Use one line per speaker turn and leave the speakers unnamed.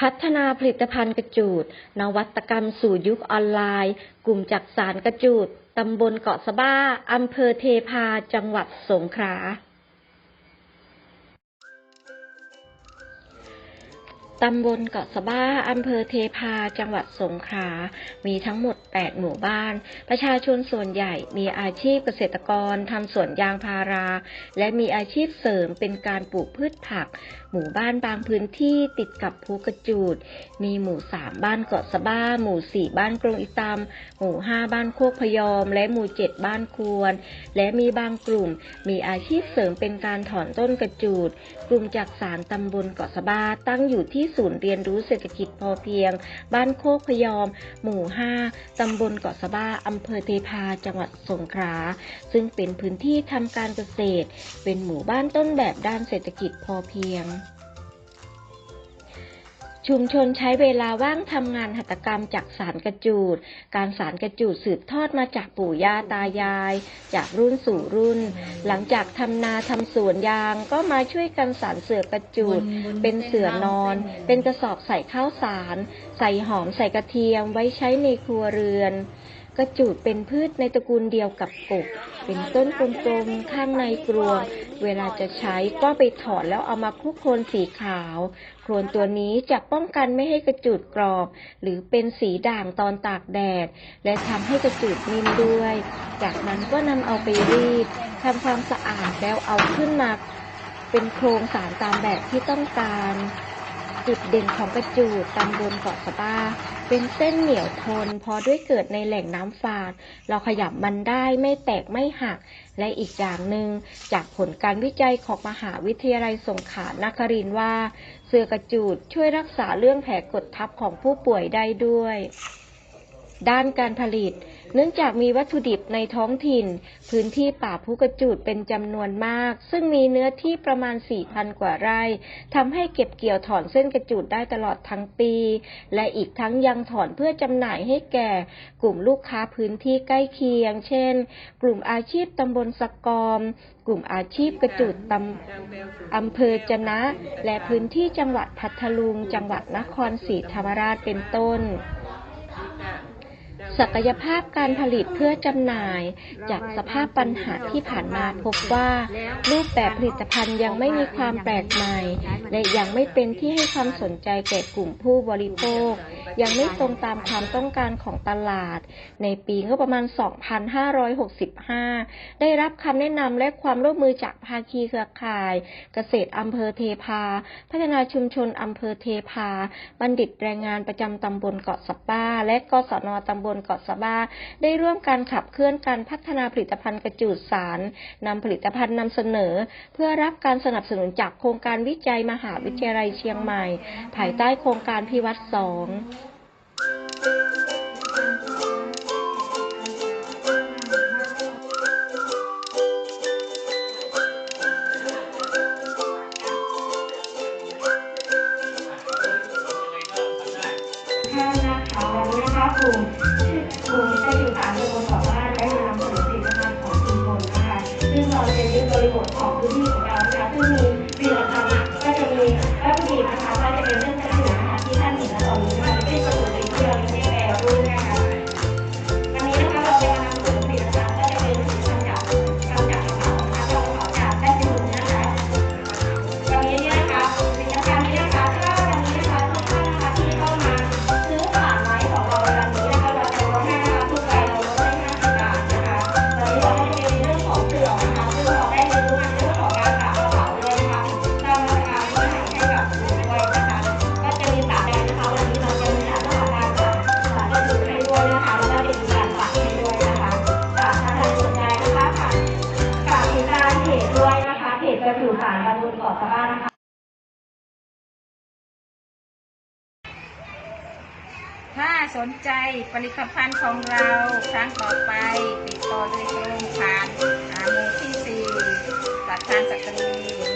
พัฒนาผลิตภัณฑ์กระจูด นวัตกรรมสู่ยุคออนไลน์ กลุ่มจักสารกระจูด ตำบลเกาะสะบ้า อำเภอเทพา จังหวัดสงขลา ตำบลเกาะสะบ้า อำเภอเทพา จังหวัดสงขลา มีทั้งหมด 8 หมู่บ้าน ประชาชนส่วนใหญ่มีอาชีพเกษตรกร ทำสวนยางพารา และมีอาชีพเสริมเป็นการปลูกพืชผัก หมู่บ้านบางพื้นที่ติดกับภูกระจูด มีหมู่ 3 บ้านเกาะสะบ้า หมู่ 4 บ้านกรงอิตาม หมู่ 5 บ้านโคกพยอม และหมู่ 7 บ้านควร และมีบางกลุ่ม มีอาชีพเสริมเป็นการถอนต้นกระจูด กลุ่มจักสารตำบลเกาะสะบ้าตั้งอยู่ที่ศูนย์เรียนรู้เศรษฐกิจพอเพียง บ้านโคกพยอม หมู่ 5 ตำบลเกาะสะบ้าอำเภอเทพา จังหวัดสงขลา ซึ่งเป็นพื้นที่ทำการเกษตร เป็นหมู่บ้านต้นแบบด้านเศรษฐกิจพอเพียง ชุมชนใช้เวลาว่างทำงานหัตถกรรมจากสารกระจูด การสารกระจูดสืบทอดมาจากปู่ย่าตายาย จากรุ่นสู่รุ่น หลังจากทำนาทำสวนยางก็มาช่วยกันสารเสือกระจูด เป็นเสือนอน เป็นกระสอบใส่ข้าวสาร ใส่หอมใส่กระเทียมไว้ใช้ในครัวเรือน กระจูดเป็นพืชในตระกูลเดียวกับกบ เป็นต้นกลมๆ ข้างในกรวง เวลาจะใช้ก็ไปถอดแล้วเอามาคลุกโคลนสีขาว โคลนตัวนี้จะป้องกันไม่ให้กระจูดกรอบ หรือเป็นสีด่างตอนตากแดด และทำให้กระจูดนิ่มด้วย จากนั้นก็นำเอาไปรีดทำความสะอาดแล้วเอาขึ้นมา เป็นโครงสารตามแบบที่ต้องการ จุดเด่นของกระจูดตำบลเกาะสะบ้า เป็นเส้นเหนียวทน พอด้วยเกิดในแหล่งน้ำฝาด เราขยับมันได้ไม่แตกไม่หัก และอีกอย่างหนึ่งจากผลการวิจัยของมหาวิทยาลัยสงขลานครินว่า เสือกระจูดช่วยรักษาเรื่องแผลกดทับของผู้ป่วยได้ด้วย ด้านการผลิต เนื่องจากมีวัตถุดิบในท้องถิ่น พื้นที่ป่าพุกระจูดเป็นจำนวนมาก ซึ่งมีเนื้อที่ประมาณ 4,000 กว่าไร่ทำให้เก็บเกี่ยวถอนเส้นกระจูดได้ตลอดทั้งปี และอีกทั้งยังถอนเพื่อจำหน่ายให้แก่ กลุ่มลูกค้าพื้นที่ใกล้เคียง เช่น กลุ่มอาชีพตำบลสะกอม กลุ่มอาชีพกระจูดตำอำเภอจนะ และพื้นที่จังหวัดพัทลุง จังหวัดนครศรีธรรมราชเป็นต้น ศักยภาพการผลิตเพื่อจำหน่าย จากสภาพปัญหาที่ผ่านมาพบว่า รูปแบบผลิตภัณฑ์ยังไม่มีความแปลกใหม่ และยังไม่เป็นที่ให้ความสนใจแก่กลุ่มผู้บริโภค ยังไม่ตรงตามความต้องการของตลาด ในปีงบประมาณ 2565 ได้รับคำแนะนำและความร่วมมือจากภาคีเครือข่าย เกษตรอำเภอเทพา พัฒนาชุมชนอำเภอเทพา บัณฑิตแรงงานประจำตำบลเกาะสป้า และกศนตำบลเกาะสบ้าได้ร่วมการขับเคลื่อนการพัฒนาผลิตภัณฑ์กระจูดสารนำผลิตภัณฑ์นำเสนอ เพื่อรับการสนับสนุนจากโครงการวิจัยมหาวิทยาลัยเชียงใหม่ ภายใต้โครงการพิวัตรสอง
ค่นะคะวันนี้นะคุณ เพจกระดูกสารบรรลุเกาะสะบ้านนะคะ
ถ้าสนใจผลิตภัณฑ์ของเราครั้งต่อไป ติดต่อโดยตรงผ่านอาโมที่สี่ตัดทานสักรี